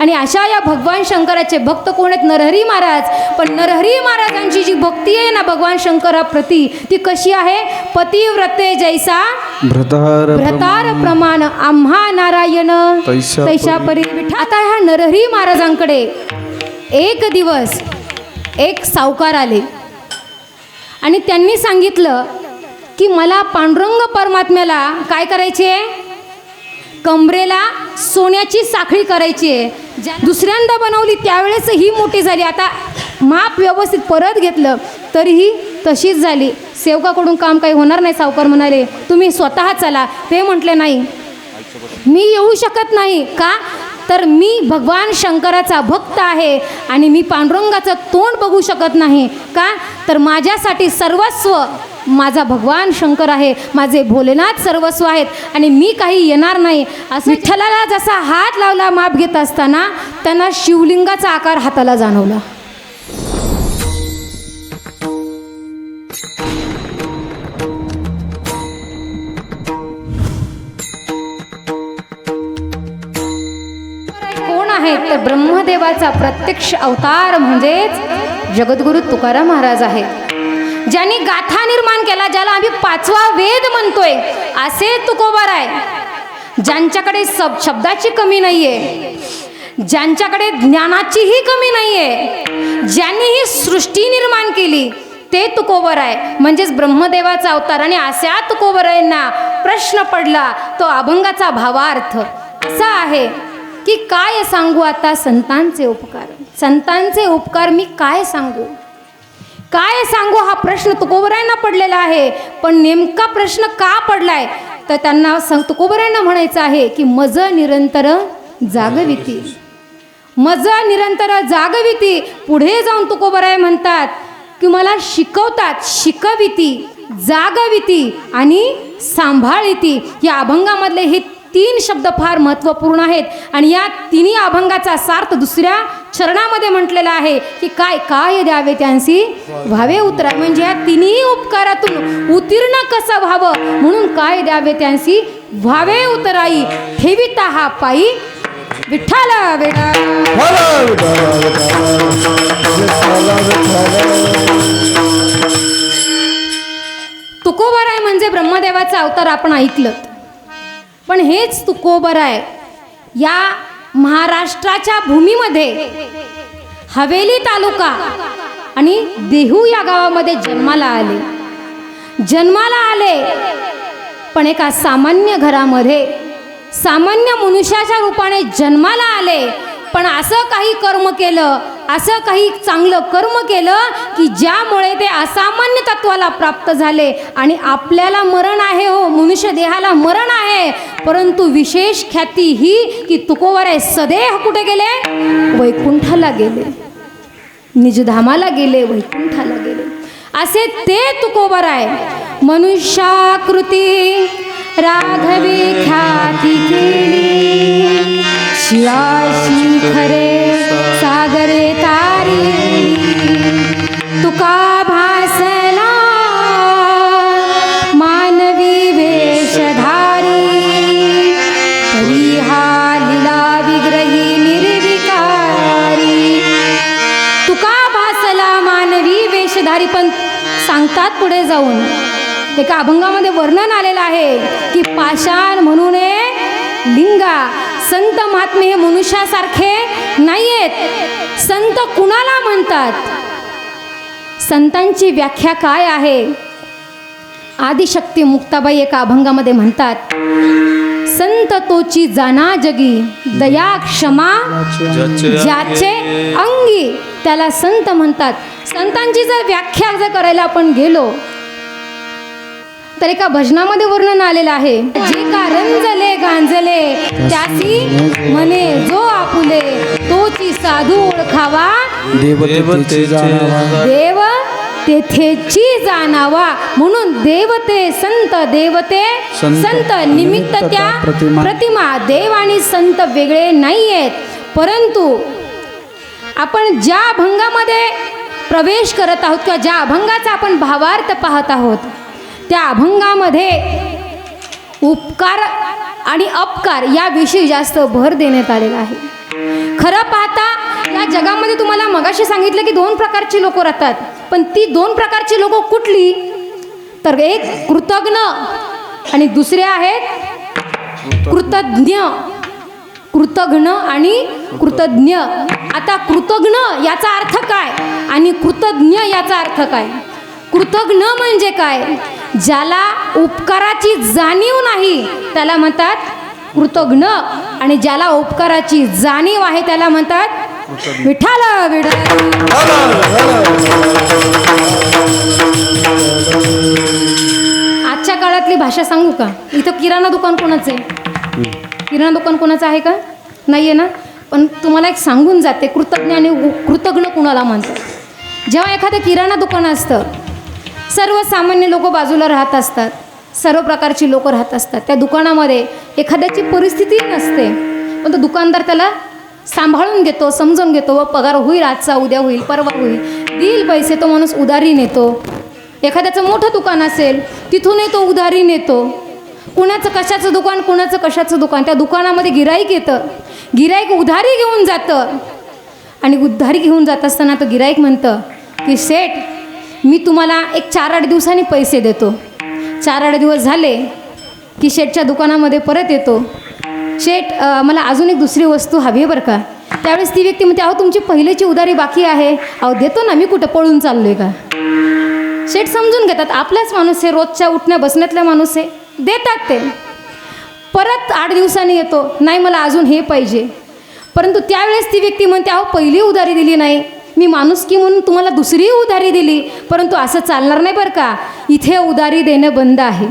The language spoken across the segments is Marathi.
आणि अशा या भगवान शंकराचे भक्त कोण आहेत? नरहरी महाराज. पण नरहरी महाराजांची जी भक्ती आहे ना भगवान शंकराप्रती ती कशी आहे? पतिव्रते जैसा भ्रतार भ्रतार प्रमाण. आम्हा नारायण. तैशा परी. आता ह्या नरहरी महाराजांकडे एक दिवस एक सावकार आले. आणि त्यांनी सांगितलं की मला पांडुरंग परमात्म्याला काय करायचे? कमरेला सोन्याची साखळी करायची आहे. ज्या- दुसऱ्यांदा बनवली त्यावेळेस ही मोठी झाली. आता माप व्यवस्थित परत घेतलं तरीही तशीच झाली. सेवकाकडून काम काही होणार नाही सावकार म्हणाले. तुम्ही स्वतः चला. ते म्हटले नाही. मी येऊ शकत नाही. का? तर मी भगवान शंकराचा भक्त आहे आणि मी पांडुरंगाचं तोंड बघू शकत नाही. का? तर माझ्यासाठी सर्वस्व माझा भगवान शंकर आहे माझे भोलेनाथ सर्वस्व आहेत आणि मी काही येणार नाही. असं विठ्ठलाला जसा हात लावला माप घेत असताना त्यांना शिवलिंगाचा आकार हाताला जाणवला. कोण आहेत तर ब्रह्मदेवाचा प्रत्यक्ष अवतार म्हणजेच जगद्गुरु तुकाराम महाराज आहेत ज्यांनी गाथा निर्माण केला ज्याला आम्ही पाचवा वेद म्हणतोय असे तुकोबार आहे. ज्यांच्याकडे सब शब्दाची कमी नाहीये ज्यांच्याकडे ज्ञानाचीही कमी नाहीये ज्यांनी ही सृष्टी निर्माण केली ते तुकोबर आहे. म्हणजेच ब्रह्मदेवाचा अवतार आणि अशा तुकोबरायांना प्रश्न पडला तो अभंगाचा भावार्थ असा आहे की काय सांगू आता संतांचे उपकार? संतांचे उपकार मी काय सांगू? काय सांगू हा प्रश्न तुकोबरायांना पडलेला आहे. पण नेमका प्रश्न का पडलाय? तर त्यांना सांग तुकोबरायांना म्हणायचं आहे की मज निरंतर जागविती. मज निरंतर जागविती. पुढे जाऊन तुकोबराय म्हणतात की मला शिकवतात शिकविती जागविती आणि सांभाळिती. या अभंगामधले हे तीन शब्द फार महत्त्वपूर्ण आहेत. आणि या तिन्ही अभंगाचा सार्थ दुसऱ्या चरणामध्ये म्हटलेला आहे की काय काय द्यावे त्यांसी? व्हावे उतरा. म्हणजे या तिन्ही उपकारातून उत्तीर्ण कसं व्हावं? म्हणून काय द्यावे त्यांसी? व्हावे उतराई ठेविता हा पायी विठ्ठल वेळा तुकोबराय म्हणजे ब्रह्मदेवाचा अवतार आपण ऐकलं. पण हेच तुकोबराय या महाराष्ट्राच्या भूमीमध्ये हवेली तालुका आणि देहू या गावामध्ये जन्माला आले. जन्माला आले पण एका सामान्य घरामध्ये सामान्य मनुष्याच्या रूपाने जन्माला आले. पण असं काही कर्म केलं असं काही चांगलं कर्म केलं की ज्यामुळे ते असामान्य तत्वाला प्राप्त झाले. आणि आपल्याला मरण आहे हो मनुष्य देहाला मरण आहे. परंतु विशेष ख्याती ही की तुकोवरे सदेह कुठे गेले? वैकुंठाला गेले. निजधामाला गेले वैकुंठाला गेले. असे ते तुकोबर आहे मनुष्याकृती राघवे ख्याती केली. शिवाशी खरे पण सांगतात पुढे जाऊन. एका अभंगामध्ये वर्णन आलेलं आहे की पाषाण म्हणून लिंगा. संत महात्मे हे मनुष्यासारखे नाही आहेत संत कुणाला म्हणतात? संतांची व्याख्या काय आहे? आदिशक्ती मुक्ताबाई एका अभंगामध्ये म्हणतात संत तोची जाना जगी दया क्षमा ज्याचे अंगी. त्याला संत म्हणतात. संतांची जर व्याख्या जर करायला आपण गेलो तर एका भजनामध्ये वर्णन आलेलं आहे. जे का रंजले गांजले त्यासी म्हणे जो आपुले तोची साधू ओळखावा. देवतेची जाणावा. देव तेथेची जाणावा. म्हणून देवते संत देवते संत, संत निमित्त त्या प्रतिमा. प्रतिमा देव आणि संत वेगळे नाही आहेत परंतु आपण ज्या अभंगामध्ये प्रवेश करत आहोत किंवा ज्या अभंगाचा आपण भावार्थ पाहत आहोत त्या अभंगामध्ये उपकार आणि अपकार याविषयी जास्त भर देण्यात आलेला आहे. खरं पाहता या जगामध्ये तुम्हाला मगाशी सांगितलं की दोन प्रकारची लोक राहतात. पण ती दोन प्रकारची लोक कुठली? तर एक कृतज्ञ आणि दुसरे आहेत कृतज्ञ. कृतज्ञ आणि कृतज्ञ. आता कृतज्ञ याचा अर्थ काय? आणि कृतज्ञ याचा अर्थ काय? कृतज्ञ म्हणजे काय? ज्याला उपकाराची जाणीव नाही त्याला म्हणतात कृतज्ञ आणि ज्याला उपकाराची जाणीव आहे त्याला म्हणतात विठाल आजच्या काळातली भाषा सांगू का? इथं किराणा दुकान कोणाचं आहे? किराणा दुकान कोणाचं आहे का? नाही आहे ना? पण तुम्हाला एक सांगून जाते कृतज्ञ आणि कृतज्ञ कुणाला म्हणतात? जेव्हा एखादं किराणा दुकान असतं सर्वसामान्य लोक बाजूला राहत असतात. सर्व प्रकारची लोक राहत असतात. त्या दुकानामध्ये एखाद्याची परिस्थिती नसते. पण तो दुकानदार त्याला सांभाळून घेतो समजून घेतो. व पगार होईल आजचा उद्या होईल परवा होईल. देईल पैसे तो माणूस उधारी नेतो. एखाद्याचं मोठं दुकान असेल तिथूनही तो उधारी नेतो. कुणाचं कशाचं दुकान कुणाचं कशाचं दुकान? त्या दुकानामध्ये गिराईक येतं. गिराईक उधारी घेऊन जातं. आणि उधारी घेऊन जात असताना तो गिराईक म्हणतं की शेठ मी तुम्हाला एक चार आठ दिवसांनी पैसे देतो. चार आठ दिवस झाले की शेठच्या दुकानामध्ये परत येतो. शेठ मला अजून एक दुसरी वस्तू हवी आहे बरं का? त्यावेळेस ती व्यक्ती म्हणते अहो तुमची पहिलेची उधारी बाकी आहे. अहो देतो ना मी कुठं पळून चाललो आहे का? शेठ समजून घेतात आपलाच माणूस आहे रोजच्या उठण्या बसण्यातला माणूस आहे. देतात ते. परत आठ दिवसांनी येतो नाही मला अजून हे पाहिजे. परंतु त्यावेळेस ती व्यक्ती म्हणते अहो पहिली उधारी दिली नाही. मी माणुसकी म्हणून तुम्हाला दुसरी उधारी दिली? परंतु असं चालणार नाही बरं का? इथे उधारी देणं बंद आहे.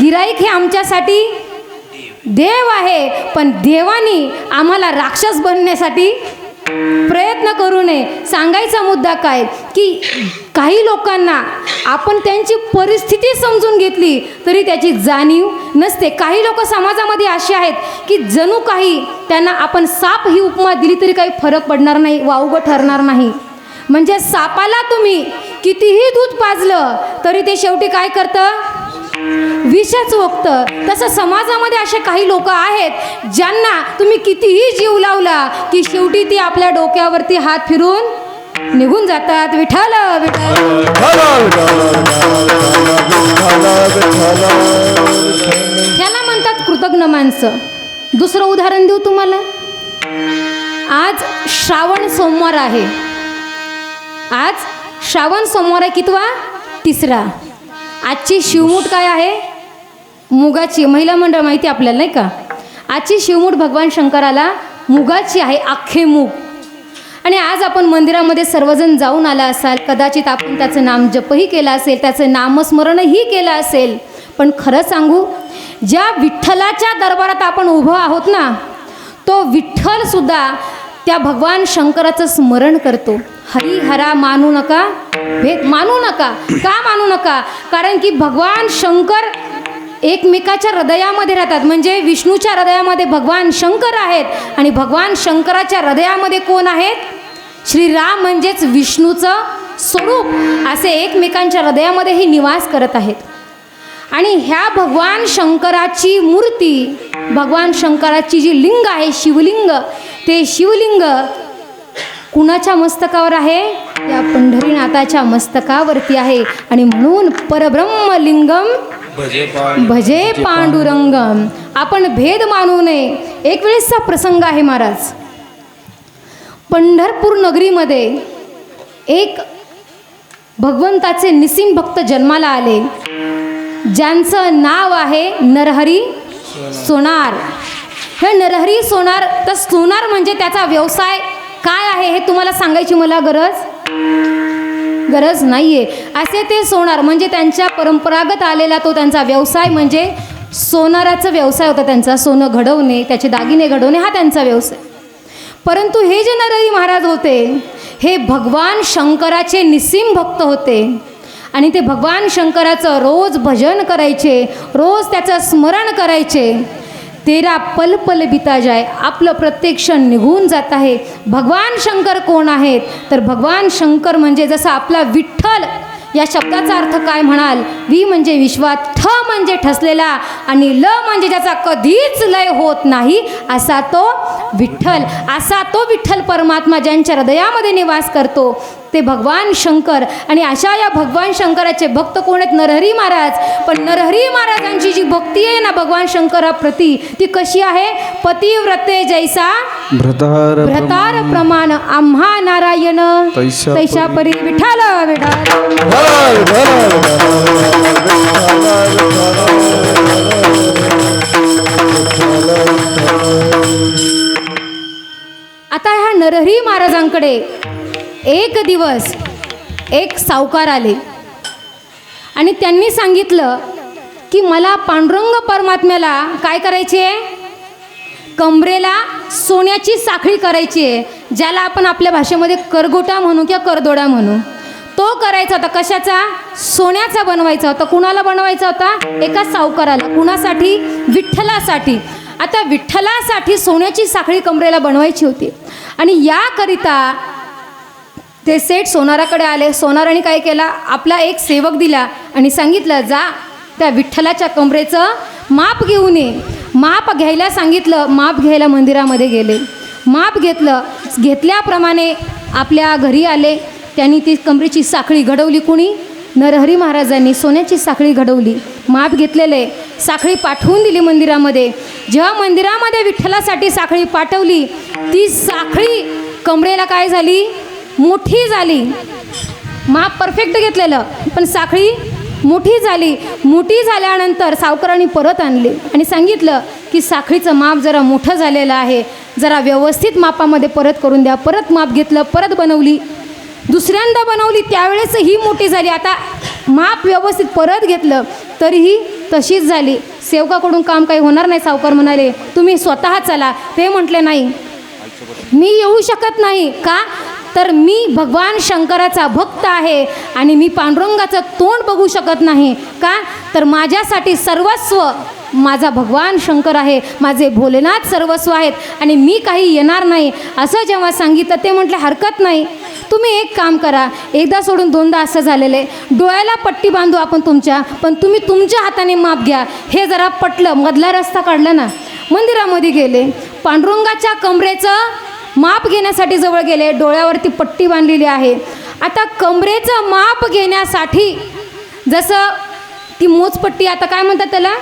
गिराईक हे आमच्यासाठी देव आहे पण देवानी आम्हाला राक्षस बनण्यासाठी प्रयत्न करू नये. सांगायचा मुद्दा काय? की काही लोकांना आपण त्यांची परिस्थिती समजून घेतली तरी त्याची जाणीव नसते. काही लोक समाजामध्ये असे आहेत की जणू काही त्यांना आपण साप ही उपमा दिली तरी काही फरक पडणार नाही वावगं ठरणार नाही. म्हणजे सापाला तुम्ही कितीही दूध पाजलं तरी ते शेवटी काय करतं? विषच ओकतं तसं समाजामध्ये असे काही लोक आहेत ज्यांना तुम्ही कितीही जीव लावला की शेवटी ती आपल्या डोक्यावरती हात फिरून निघून जातात. विठाल विठाल याला म्हणतात कृतज्ञ माणसं. दुसरं उदाहरण देऊ तुम्हाला? आज श्रावण सोमवार आहे. आज श्रावण सोमवार आहे कितवा? तिसरा. आजची शिवमूठ काय आहे? मुगाची. महिला मंडळ माहिती आपल्याला नाही का? आजची शिवमूठ भगवान शंकराला मुगाची आहे अख्खे मूग. आणि आज आपण मंदिरामध्ये सर्वजण जाऊन आला असाल. कदाचित आपण त्याचं नाम जपही केलं असेल त्याचं नामस्मरणही केलं असेल. पण खरं सांगू ज्या विठ्ठलाच्या दरबारात आपण उभं आहोत ना तो विठ्ठलसुद्धा त्या भगवान शंकराचं स्मरण करतो. हरी हरा मानू नका भेद मानू नका का मानू नका? कारण की भगवान शंकर एकमेकाच्या हृदयामध्ये राहतात. म्हणजे विष्णूच्या हृदयामध्ये भगवान शंकर आहेत आणि भगवान शंकराच्या हृदयामध्ये कोण आहेत? श्रीराम म्हणजेच विष्णूचं स्वरूप असे एकमेकांच्या हृदयामध्येही निवास करत आहेत. आणि ह्या भगवान शंकराची मूर्ती भगवान शंकराची जी लिंग आहे शिवलिंग ते शिवलिंग कुणाच्या मस्तकावर आहे? या पंढरीनाथाच्या मस्तकावरती आहे. आणि म्हणून परब्रह्मलिंगम भजे पांडुरंगम. आपण भेद मानू नये. एक वेळेसचा प्रसंग आहे महाराज. पंढरपूर नगरीमध्ये एक भगवंताचे निसीम भक्त जन्माला आले. ज्यांचं नाव आहे नरहरी सोनार. हे नरहरी सोनार तर सोनार म्हणजे त्याचा व्यवसाय काय आहे हे तुम्हाला सांगायची मला गरज? गरज नाही आहे असे ते सोनार म्हणजे त्यांच्या परंपरागत आलेला तो त्यांचा व्यवसाय म्हणजे सोनाराचा व्यवसाय होता त्यांचा. सोनं घडवणे त्याचे दागिने घडवणे हा त्यांचा व्यवसाय. परंतु हे जे नरहरी महाराज होते हे भगवान शंकराचे निसीम भक्त होते. आणि ते भगवान शंकराचं रोज भजन करायचे रोज त्याचं स्मरण करायचे. तेरा पल पल बिता जाय आपलं प्रत्येक क्षण निघून जात आहे. भगवान शंकर कोण आहेत? तर भगवान शंकर म्हणजे जसं आपला विठ्ठल या शब्दाचा अर्थ काय म्हणाल? वी म्हणजे विश्वात ठ म्हणजे ठसलेला आणि ल म्हणजे ज्याचा कधीच लय होत नाही असा तो विठ्ठल. असा तो विठ्ठल परमात्मा ज्यांच्या हृदयामध्ये निवास करतो ते भगवान शंकर. आणि अशा या भगवान शंकराचे भक्त कोण आहेत? नरहरी महाराज. पण नरहरी महाराजांची जी भक्ती आहे ना भगवान शंकराप्रती ती कशी आहे? पतिव्रते जैसा भ्रतार भ्रतार प्रमाण. आम्हा नारायण. तैशा परी. विठाल विठाल नरहरी महाराजांकडे एक दिवस एक सावकार आले. आणि त्यांनी सांगितलं की मला पांडुरंग परमात्म्याला काय करायचे? कमरेला सोन्याची साखळी करायची आहे ज्याला आपण आपल्या भाषेमध्ये करगोटा म्हणू किंवा करदोडा म्हणू. तो करायचा होता. कशाचा? सोन्याचा बनवायचा होता. कुणाला बनवायचा होता? एका सावकाराला. कुणासाठी? विठ्ठलासाठी. आता विठ्ठलासाठी सोन्याची साखळी कमरेला बनवायची होती. आणि याकरिता ते सेठ सोनाराकडे आले. सोनाराने काय केला? आपला एक सेवक दिला आणि सांगितलं जा त्या विठ्ठलाच्या कमरेचं माप घेऊन ये. माप घ्यायला सांगितलं माप घ्यायला मंदिरामध्ये गेले. माप घेतलं घेतल्याप्रमाणे आपल्या घरी आले. त्यांनी ती कमरेची साखळी घडवली कुणी? नरहरी महाराजांनी सोन्याची साखळी घडवली. माप घेतलेले साखळी पाठवून दिली मंदिरामध्ये. जेव्हा मंदिरामध्ये विठ्ठलासाठी साखळी पाठवली ती साखळी कमरेला काय झाली? मोठी झाली. माप परफेक्ट घेतलेलं पण साखळी मोठी झाली. मोठी झाल्यानंतर सावकारांनी परत आणली आणि सांगितलं की साखळीचं माप जरा मोठं झालेलं आहे. जरा व्यवस्थित मापामध्ये परत करून द्या. परत माप घेतलं परत बनवली. दुसऱ्यांदा बनवली त्यावेळेस ही मोठी झाली. आता माप व्यवस्थित परत घेतलं तरीही तशीच झाली. सेवकाकडून काम काही होणार नाही सावकार म्हणाले तुम्ही स्वतः चला. ते म्हटले नाही. मी येऊ शकत नाही. का? तर मी भगवान शंकराचा भक्त आहे आणि मी पांडुरंगाचं तोंड बघू शकत नाही. का? तर माझ्यासाठी सर्वस्व माझा भगवान शंकर आहे. माझे भोलेनाथ सर्वस्व आहेत आणि मी काही येणार नाही. असं जेव्हा सांगितलं ते म्हटलं हरकत नाही. तुम्ही एक काम करा. एकदा सोडून दोनदा असं झालेलं आहे. डोळ्याला पट्टी बांधू आपण तुमच्या पण तुम्ही तुमच्या हाताने माप घ्या. हे जरा पटलं. मधला रस्ता काढला ना. मंदिरामध्ये गेले. पांडुरंगाच्या कमरेचं माप घेण्यासाठी जवळ गेले डोळ्यावरती पट्टी बांधलेली आहे. आता कमरेचं माप घेण्यासाठी जसं ती मोजपट्टी आता काय म्हणतात त्याला?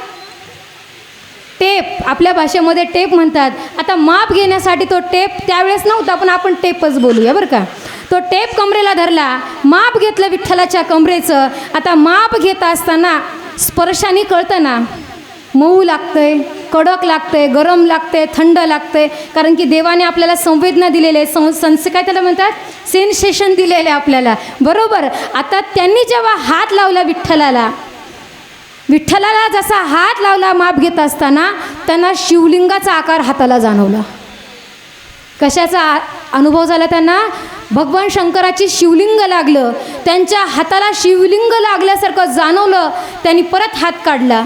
टेप. आपल्या भाषेमध्ये टेप म्हणतात. आता माप घेण्यासाठी तो टेप त्यावेळेस नव्हता पण आपण टेपच बोलूया बरं का. तो टेप कमरेला धरला माप घेतलं विठ्ठलाच्या कमरेचं. आता माप घेत असताना स्पर्शाने कळतं ना मऊ लागतंय कडक लागतंय गरम लागतंय थंड लागतंय. कारण की देवाने आपल्याला संवेदना दिलेल्या आहे सं संस काय त्याला म्हणतात? सेन्सेशन दिलेले आहे आपल्याला. बरोबर? आता त्यांनी जेव्हा हात लावला विठ्ठलाला विठ्ठलाला जसा हात लावला माप घेत असताना त्यांना शिवलिंगाचा आकार हाताला जाणवला. कशाचा आ- अनुभव झाला त्यांना? भगवान शंकराची शिवलिंग लागलं. त्यांच्या हाताला शिवलिंग लागल्यासारखं जाणवलं. त्यांनी परत हात काढला.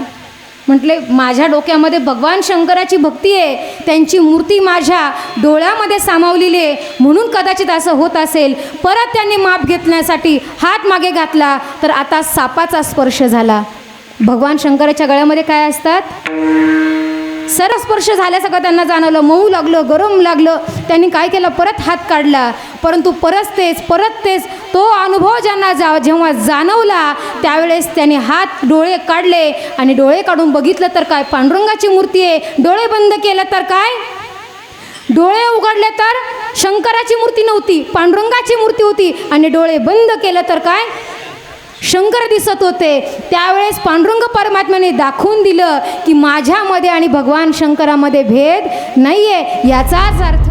म्हटले माझ्या डोक्यामध्ये भगवान शंकराची भक्ती आहे. त्यांची मूर्ती माझ्या डोळ्यामध्ये सामावलेली आहे. म्हणून कदाचित असं होत असेल. परत त्यांनी माप घेतण्यासाठी हात मागे घातला. तर आता सापाचा स्पर्श झाला. भगवान शंकराच्या गळ्यामध्ये काय असतात? सरस्पर्श झाल्यासारखं त्यांना जाणवलं. मऊ लागलं गरम लागलं. त्यांनी काय केलं? परत हात काढला. परंतु परत तेच परत तेच तो अनुभव ज्यांना जा जेव्हा जाणवला त्यावेळेस त्यांनी हात डोळे काढले. आणि डोळे काढून बघितलं तर काय? पांडुरंगाची मूर्ती आहे. डोळे बंद केलं तर काय? डोळे उघडले तर शंकराची मूर्ती नव्हती पांडुरंगाची मूर्ती होती. आणि डोळे बंद केलं तर काय? शंकर दिसत होते. त्यावेळेस पांडुरंग परमात्म्याने दाखवून दिलं की माझ्यामध्ये आणि भगवान शंकरामध्ये भेद नाही आहे याचाच अर्थ